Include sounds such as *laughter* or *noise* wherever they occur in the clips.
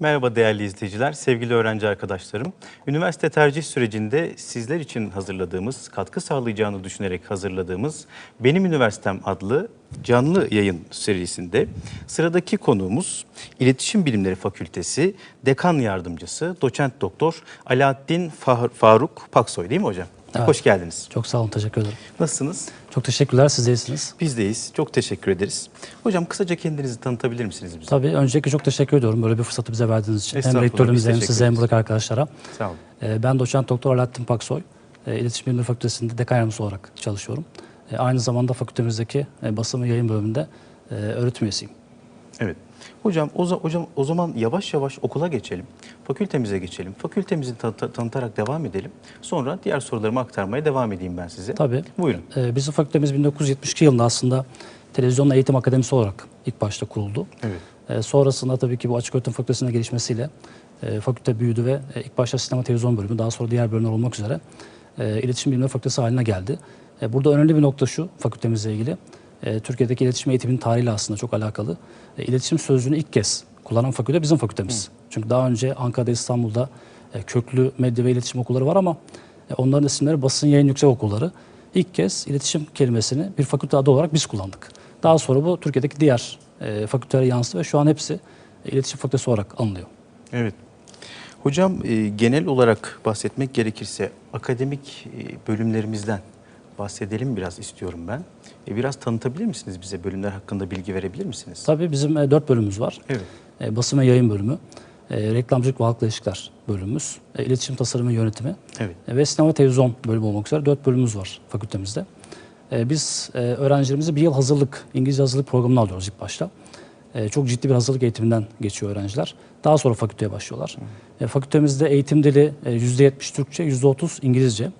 Merhaba değerli izleyiciler, sevgili öğrenci arkadaşlarım. Üniversite tercih sürecinde sizler için hazırladığımız, katkı sağlayacağını düşünerek hazırladığımız Benim Üniversitem adlı canlı yayın serisinde sıradaki konuğumuz İletişim Bilimleri Fakültesi Dekan Yardımcısı Doçent Doktor Alaaddin Faruk Paksoy değil mi hocam? Evet. Hoş geldiniz. Çok sağ olun, teşekkür ederim. Nasılsınız? Çok teşekkürler, siz de iyisiniz. Bizdeyiz. Çok teşekkür ederiz. Hocam kısaca kendinizi tanıtabilir misiniz bize? Tabii öncelikle çok teşekkür ediyorum böyle bir fırsatı bize verdiğiniz için. Hem biz rektörümüze hem size hem buradaki arkadaşlara. Sağ olun. Ee, Ben doçent doktor Alaaddin Paksoy. Ee, İletişim Bilimleri Fakültesi'nde dekan yardımcısı olarak çalışıyorum. Ee, Aynı zamanda fakültemizdeki e, basın ve yayın bölümünde e, öğretim üyesiyim. Evet. Hocam o, hocam o zaman yavaş yavaş okula geçelim. Fakültemize geçelim. Fakültemizi ta- ta- tanıtarak devam edelim. Sonra diğer sorularımı aktarmaya devam edeyim ben size. Tabii. Buyurun. Ee, Bizim fakültemiz 1972 yılında aslında Televizyonla Eğitim Akademisi olarak ilk başta kuruldu. Evet. Ee, sonrasında tabii ki bu açık öğretim fakültesine gelişmesiyle e, fakülte büyüdü ve e, ilk başta sinema televizyon bölümü daha sonra diğer bölümler olmak üzere e, iletişim bilimleri fakültesi haline geldi. E, burada önemli bir nokta şu fakültemizle ilgili. E, Türkiye'deki iletişim eğitiminin tarihiyle aslında çok alakalı. E, iletişim sözcüğünü ilk kez kullanan fakülte bizim fakültemiz. Çünkü daha önce Ankara'da, İstanbul'da e, köklü medya ve iletişim okulları var ama e, onların isimleri basın yayın yüksek okulları. İlk kez iletişim kelimesini bir fakülte adı olarak biz kullandık. Daha sonra bu Türkiye'deki diğer e, fakültelere yansıdı ve şu an hepsi e, iletişim fakültesi olarak anılıyor. Evet. Hocam e, genel olarak bahsetmek gerekirse akademik e, bölümlerimizden bahsedelim biraz istiyorum ben. E, biraz tanıtabilir misiniz bize bölümler hakkında bilgi verebilir misiniz? Tabii bizim e, dört bölümümüz var. Evet. E, basın ve yayın bölümü, e, reklamcılık ve halkla ilişkiler bölümümüz, e, iletişim tasarımı yönetimi Evet. e, ve sinema televizyon bölümü olmak üzere dört bölümümüz var fakültemizde. E, biz e, öğrencilerimizi bir yıl hazırlık, İngilizce hazırlık programına alıyoruz ilk başta. E, çok ciddi bir hazırlık eğitiminden geçiyor öğrenciler. Daha sonra fakülteye başlıyorlar. E, fakültemizde eğitim dili e, %70 Türkçe, %30 İngilizce.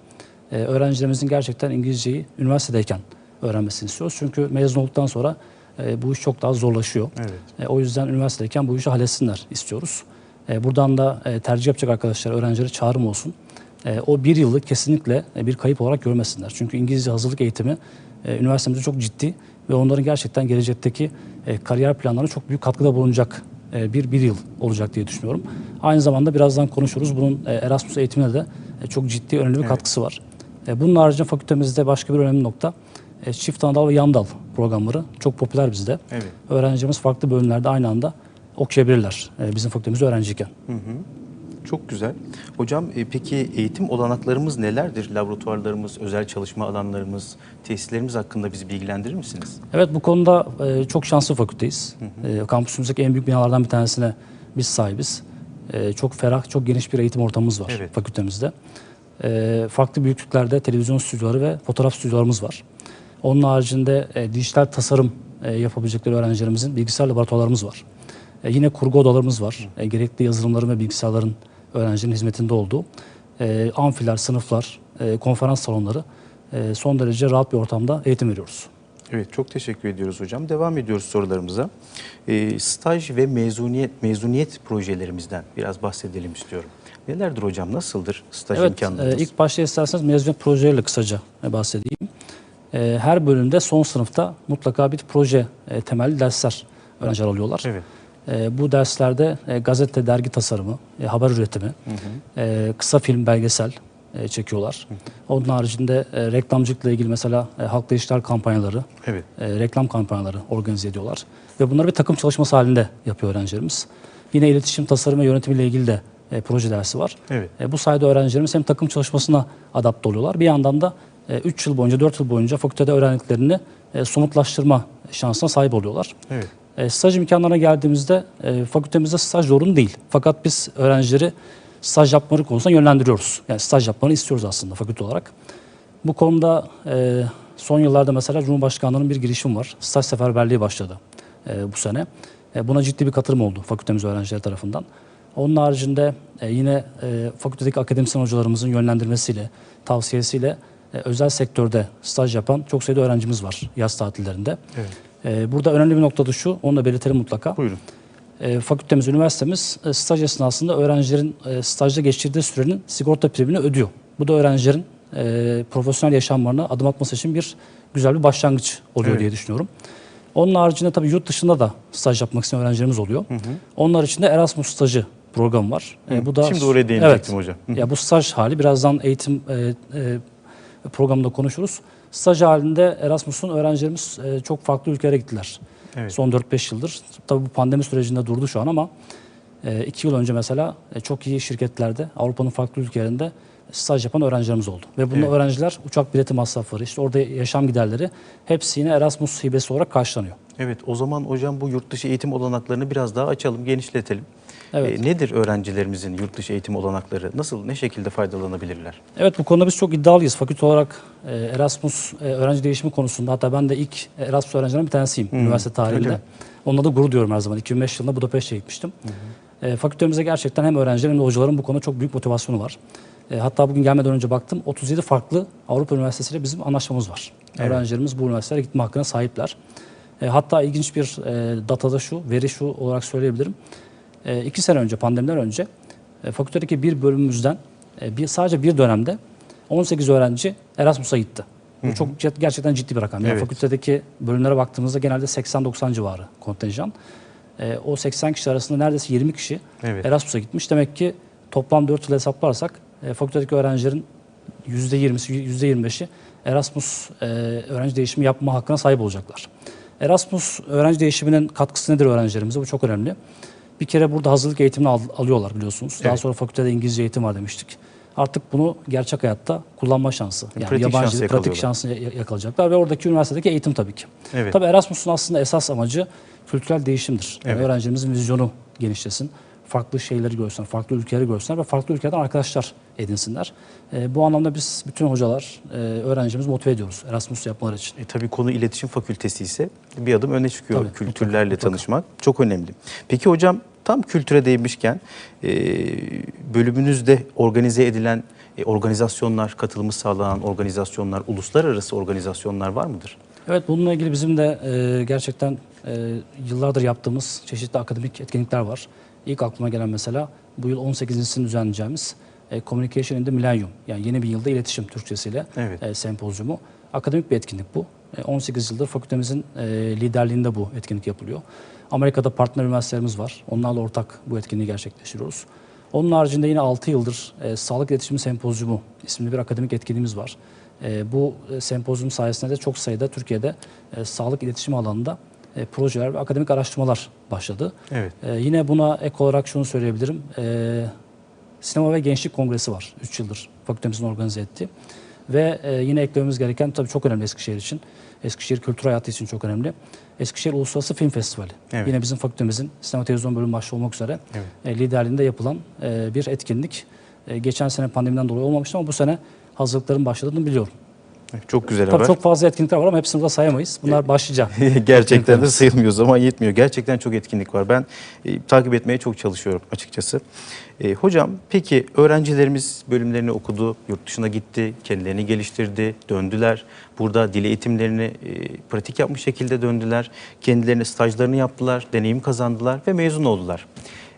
E, öğrencilerimizin gerçekten İngilizceyi üniversitedeyken öğrenmesini istiyoruz. Çünkü mezun olduktan sonra e, bu iş çok daha zorlaşıyor. Evet. E, o yüzden üniversitedeyken bu işi halletsinler istiyoruz. E, buradan da e, tercih yapacak arkadaşlar, öğrencilere çağrım olsun. E, o bir yıllık kesinlikle e, bir kayıp olarak görmesinler. Çünkü İngilizce hazırlık eğitimi e, üniversitemizde çok ciddi ve onların gerçekten gelecekteki e, kariyer planlarına çok büyük katkıda bulunacak e, bir, bir yıl olacak diye düşünüyorum. Aynı zamanda birazdan konuşuruz. Bunun e, Erasmus eğitimine de e, çok ciddi, önemli bir Evet. katkısı var. E, bunun haricinde fakültemizde başka bir önemli nokta e, çift anadal ve yan dal programları çok popüler bizde. Evet. Öğrencilerimiz farklı bölümlerde aynı anda okuyabilirler e, bizim fakültemizde öğrenciyken. Çok güzel. Hocam e, peki eğitim olanaklarımız nelerdir? Laboratuvarlarımız, özel çalışma alanlarımız, tesislerimiz hakkında bizi bilgilendirir misiniz? Evet bu konuda e, çok şanslı fakülteyiz. E, kampüsümüzdeki en büyük binalardan bir tanesine biz sahibiz. E, çok ferah, çok geniş bir eğitim ortamımız var Evet. fakültemizde. E, farklı büyüklüklerde televizyon stüdyoları ve fotoğraf stüdyolarımız var. Onun haricinde e, dijital tasarım e, yapabilecekleri öğrencilerimizin bilgisayar laboratuvarlarımız var. E, yine kurgu odalarımız var. E, gerekli yazılımların ve bilgisayarların öğrencilerin hizmetinde olduğu. E, amfiler, sınıflar, e, konferans salonları e, son derece rahat bir ortamda eğitim veriyoruz. Evet, çok teşekkür ediyoruz hocam. Devam ediyoruz sorularımıza. E, staj ve mezuniyet mezuniyet projelerimizden biraz bahsedelim istiyorum. Nelerdir hocam? Nasıldır staj Evet, imkanlarımız? e, ilk başta isterseniz mezuniyet projeleriyle kısaca e, bahsedeyim. E, her bölümde son sınıfta mutlaka bir proje e, temelli dersler öğrenciler alıyorlar. Evet. E, bu derslerde e, gazete, dergi tasarımı, e, haber üretimi, e, kısa film, belgesel e, çekiyorlar. Onun haricinde e, reklamcılıkla ilgili mesela e, halkla ilişkiler kampanyaları, Evet. e, reklam kampanyaları organize ediyorlar. Ve bunları bir takım çalışması halinde yapıyor öğrencilerimiz. Yine iletişim, tasarım ve yönetimiyle ilgili de e, proje dersi var. Evet. E, bu sayede öğrencilerimiz hem takım çalışmasına adapte oluyorlar. Bir yandan da 3 yıl boyunca, 4 yıl boyunca fakültede öğrendiklerini e, somutlaştırma şansına sahip oluyorlar. Evet. E, staj imkanlarına geldiğimizde e, fakültemizde staj zorunlu değil. Fakat biz öğrencileri staj yapmaları konusunda yönlendiriyoruz. Yani staj yapmalarını istiyoruz aslında fakülte olarak. Bu konuda e, son yıllarda mesela Cumhurbaşkanlığı'nın bir girişim var. Staj seferberliği başladı e, bu sene. E, buna ciddi bir katılım oldu fakültemiz öğrencileri tarafından. Onun haricinde e, yine e, fakültedeki akademisyen hocalarımızın yönlendirmesiyle, tavsiyesiyle e, özel sektörde staj yapan çok sayıda öğrencimiz var yaz tatillerinde. Evet. E, burada önemli bir nokta da şu, onu da belirtelim mutlaka. Buyurun. E, fakültemiz, üniversitemiz e, staj esnasında öğrencilerin e, stajda geçirdiği sürenin sigorta primini ödüyor. Bu da öğrencilerin e, profesyonel yaşamlarına adım atması için bir güzel bir başlangıç oluyor Evet. diye düşünüyorum. Onun haricinde tabii yurt dışında da staj yapmak isteyen öğrencilerimiz oluyor. Onlar için de Erasmus stajı programı var. E, bu da Şimdi oraya değinecektim hocam. Hı. Ya bu staj hali birazdan eğitim e, e, programında konuşuruz. Staj halinde Erasmus'un öğrencilerimiz e, çok farklı ülkelere gittiler. Evet. Son 4-5 yıldır. Tabii bu pandemi sürecinde durdu şu an ama 2 yıl önce mesela e, çok iyi şirketlerde Avrupa'nın farklı ülkelerinde staj yapan öğrencilerimiz oldu. Ve bunun Evet. öğrenciler uçak bileti masrafları, işte orada yaşam giderleri hepsi yine Erasmus hibesi olarak karşılanıyor. Evet o zaman hocam bu yurt dışı eğitim olanaklarını biraz daha açalım, genişletelim. Evet. E, nedir öğrencilerimizin yurt dışı eğitim olanakları? Nasıl, ne şekilde faydalanabilirler? Evet bu konuda biz çok iddialıyız. Fakülte olarak e, Erasmus e, öğrenci değişimi konusunda hatta ben de ilk Erasmus öğrencilerinden bir tanesiyim üniversite öyle mi? tarihinde. Onunla da gurur diyorum her zaman. 2005 yılında Budapeşte'ye gitmiştim. E, fakültemizde gerçekten hem öğrencilerin hem de hocaların bu konuda çok büyük motivasyonu var. E, hatta bugün gelmeden önce baktım 37 farklı Avrupa Üniversitesi'yle bizim anlaşmamız var. Evet. Öğrencilerimiz bu üniversitelere gitme hakkına sahipler. E, hatta ilginç bir e, datada şu, veri şu olarak söyleyebilirim. E, iki sene önce, pandemiden önce e, fakültedeki bir bölümümüzden e, bir, sadece bir dönemde 18 öğrenci Erasmus'a gitti. Bu çok gerçekten ciddi bir rakam. Yani Evet. fakültedeki bölümlere baktığımızda genelde 80-90 civarı kontenjan. E, o 80 kişi arasında neredeyse 20 kişi Evet. Erasmus'a gitmiş. Demek ki toplam 4 yıl hesaplarsak e, fakültedeki öğrencilerin %20'si, %25'i Erasmus e, öğrenci değişimi yapma hakkına sahip olacaklar. Erasmus öğrenci değişiminin katkısı nedir öğrencilerimize? Bu çok önemli. Bir kere burada hazırlık eğitimini al- alıyorlar biliyorsunuz. Daha Evet. sonra fakültede İngilizce eğitim var demiştik. Artık bunu gerçek hayatta kullanma şansı. Yani pratik yabancı şansı dil, pratik yakalıyorlar. şansını ya- yakalayacaklar ve oradaki üniversitedeki eğitim tabii ki. Evet. Tabii Erasmus'un aslında esas amacı kültürel değişimdir. Yani Evet. öğrencilerimizin vizyonu genişlesin. Farklı şeyleri görsünler, farklı ülkeleri görsünler ve farklı ülkelerden arkadaşlar edinsinler. Ee, bu anlamda biz bütün hocalar, e, öğrencilerimizi motive ediyoruz Erasmus yapmaları için. E, tabii konu iletişim fakültesi ise bir adım öne çıkıyor. Tabii, Kültürlerle tanışmak çok önemli. Peki hocam tam kültüre değinmişken e, bölümünüzde organize edilen e, organizasyonlar, katılımı sağlanan organizasyonlar, uluslararası organizasyonlar var mıdır? Evet bununla ilgili bizim de e, gerçekten e, yıllardır yaptığımız çeşitli akademik etkinlikler var. İlk aklıma gelen mesela bu yıl 18.sini düzenleyeceğimiz e, Communication in the Millennium yani yeni bir yılda iletişim Türkçesiyle Evet. e, sempozyumu. Akademik bir etkinlik bu. E, 18 yıldır fakültemizin e, liderliğinde bu etkinlik yapılıyor. Amerika'da partner üniversitelerimiz var. Onlarla ortak bu etkinliği gerçekleştiriyoruz. Onun haricinde yine 6 yıldır e, Sağlık İletişimi Sempozyumu isimli bir akademik etkinliğimiz var. E, bu e, sempozyum sayesinde de çok sayıda Türkiye'de e, sağlık iletişimi alanında e, projeler ve akademik araştırmalar başladı. Evet. E, yine buna ek olarak şunu söyleyebilirim. E, Sinema ve Gençlik Kongresi var 3 yıldır fakültemizin organize ettiği. Ve e, yine eklememiz gereken tabii çok önemli Eskişehir için. Eskişehir kültür hayatı için çok önemli. Eskişehir Uluslararası Film Festivali. Evet. Yine bizim fakültemizin sinema televizyon bölümü başta olmak üzere Evet. e, liderliğinde yapılan e, bir etkinlik. E, geçen sene pandemiden dolayı olmamıştı ama bu sene hazırlıkların başladığını biliyorum. Çok güzel Tabii haber. çok fazla etkinlikler var ama hepsini burada sayamayız. Bunlar başlayacak. *laughs* Gerçekten de sayılmıyor zaman yetmiyor. Gerçekten çok etkinlik var. Ben e, takip etmeye çok çalışıyorum açıkçası. E, hocam peki öğrencilerimiz bölümlerini okudu, yurt dışına gitti, kendilerini geliştirdi, döndüler. Burada dil eğitimlerini e, pratik yapmış şekilde döndüler. Kendilerine stajlarını yaptılar, deneyim kazandılar ve mezun oldular.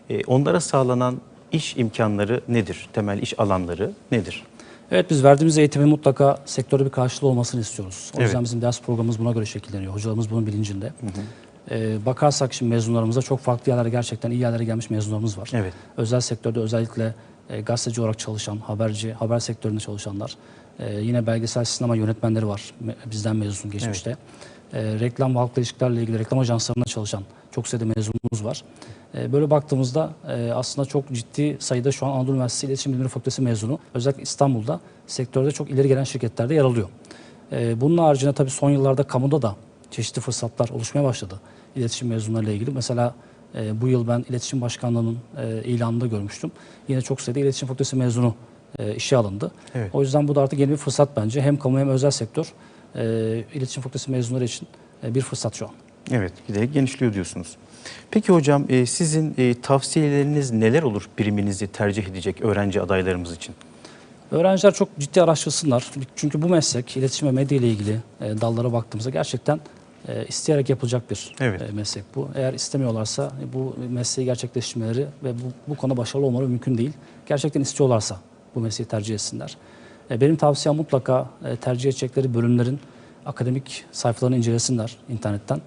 E, onlara sağlanan iş imkanları nedir? Temel iş alanları nedir? Evet biz verdiğimiz eğitimin mutlaka sektörde bir karşılığı olmasını istiyoruz. O yüzden Evet. bizim ders programımız buna göre şekilleniyor. Hocalarımız bunun bilincinde. Ee, bakarsak şimdi mezunlarımıza çok farklı yerlere gerçekten iyi yerlere gelmiş mezunlarımız var. Evet. Özel sektörde özellikle e, gazeteci olarak çalışan, haberci, haber sektöründe çalışanlar. e, yine belgesel sinema yönetmenleri var bizden mezun geçmişte. E, reklam ve halkla ilişkilerle ilgili reklam ajanslarında çalışan çok sayıda mezunumuz var. E, böyle baktığımızda e, aslında çok ciddi sayıda şu an Anadolu Üniversitesi İletişim Bilimleri Fakültesi mezunu özellikle İstanbul'da sektörde çok ileri gelen şirketlerde yer alıyor. E, bunun haricinde tabii son yıllarda kamuda da çeşitli fırsatlar oluşmaya başladı iletişim mezunlarıyla ilgili. Mesela e, bu yıl ben iletişim başkanlığının e, ilanında görmüştüm. Yine çok sayıda iletişim fakültesi mezunu e, işe alındı. Evet. O yüzden bu da artık yeni bir fırsat bence. Hem kamu hem özel sektör e, iletişim fakültesi mezunları için e, bir fırsat şu an. Evet, giderek genişliyor diyorsunuz. Peki hocam e, sizin e, tavsiyeleriniz neler olur biriminizi tercih edecek öğrenci adaylarımız için? Öğrenciler çok ciddi araştırsınlar. Çünkü bu meslek, iletişim ve medya ile ilgili e, dallara baktığımızda gerçekten e, isteyerek yapılacak bir Evet. e, meslek bu. Eğer istemiyorlarsa e, bu mesleği gerçekleştirmeleri ve bu, bu konuda başarılı olmaları mümkün değil. Gerçekten istiyorlarsa bu mesleği tercih etsinler. E, benim tavsiyem mutlaka e, tercih edecekleri bölümlerin akademik sayfalarını incelesinler internetten.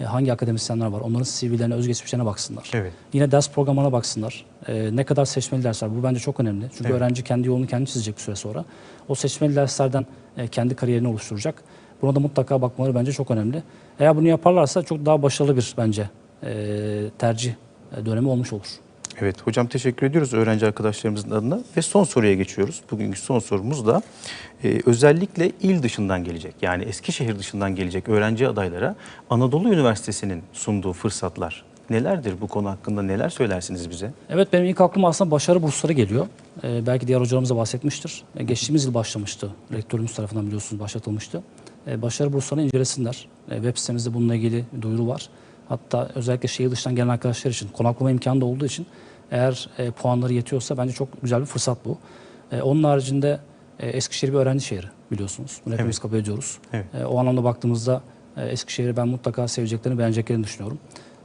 E, hangi akademisyenler var, onların CV'lerine, özgeçmişlerine baksınlar. Evet. Yine ders programlarına baksınlar. E, ne kadar seçmeli dersler, bu bence çok önemli. Çünkü Evet. öğrenci kendi yolunu kendi çizecek bir süre sonra. O seçmeli derslerden e, kendi kariyerini oluşturacak. Buna da mutlaka bakmaları bence çok önemli. Eğer bunu yaparlarsa çok daha başarılı bir bence e, tercih e, dönemi olmuş olur. Evet hocam teşekkür ediyoruz öğrenci arkadaşlarımızın adına ve son soruya geçiyoruz. Bugünkü son sorumuz da e, özellikle il dışından gelecek yani Eskişehir dışından gelecek öğrenci adaylara Anadolu Üniversitesi'nin sunduğu fırsatlar nelerdir? Bu konu hakkında neler söylersiniz bize? Evet benim ilk aklıma aslında başarı bursları geliyor. Ee, belki diğer hocalarımız da bahsetmiştir. Ee, geçtiğimiz yıl başlamıştı. Rektörümüz tarafından biliyorsunuz başlatılmıştı. Ee, başarı burslarını incelesinler. Ee, web sitemizde bununla ilgili duyuru var. Hatta özellikle şehir dışından gelen arkadaşlar için konaklama imkanı da olduğu için eğer e, puanları yetiyorsa bence çok güzel bir fırsat bu. Ee, onun haricinde e, Eskişehir bir öğrenci şehri biliyorsunuz. Bunu hepimiz kabul ediyoruz. Evet. Ee, o anlamda baktığımızda e, Eskişehir'i ben mutlaka seveceklerini, beğeneceklerini düşünüyorum.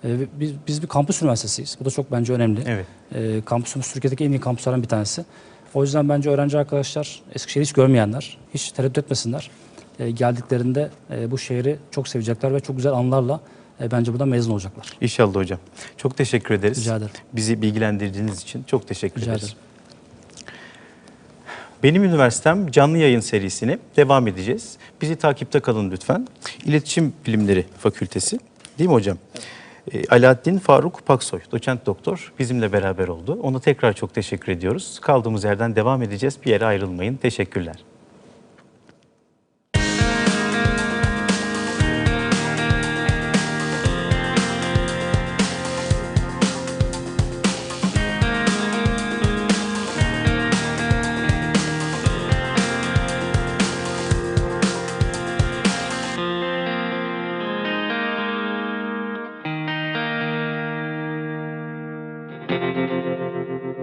Ve biz, biz bir kampüs üniversitesiyiz. Bu da çok bence önemli. Evet. E, kampüsümüz Türkiye'deki en iyi kampüslerden bir tanesi. O yüzden bence öğrenci arkadaşlar Eskişehir'i hiç görmeyenler, hiç tereddüt etmesinler. E, geldiklerinde e, bu şehri çok sevecekler ve çok güzel anlarla e, bence burada mezun olacaklar. İnşallah hocam. Çok teşekkür ederiz. Rica ederim. Bizi bilgilendirdiğiniz için çok teşekkür Rica ederiz. ederim. Benim Üniversitem canlı yayın serisine devam edeceğiz. Bizi takipte kalın lütfen. İletişim Bilimleri Fakültesi değil mi hocam? E, Alaaddin Faruk Paksoy, doçent doktor bizimle beraber oldu. Ona tekrar çok teşekkür ediyoruz. Kaldığımız yerden devam edeceğiz. Bir yere ayrılmayın. Teşekkürler.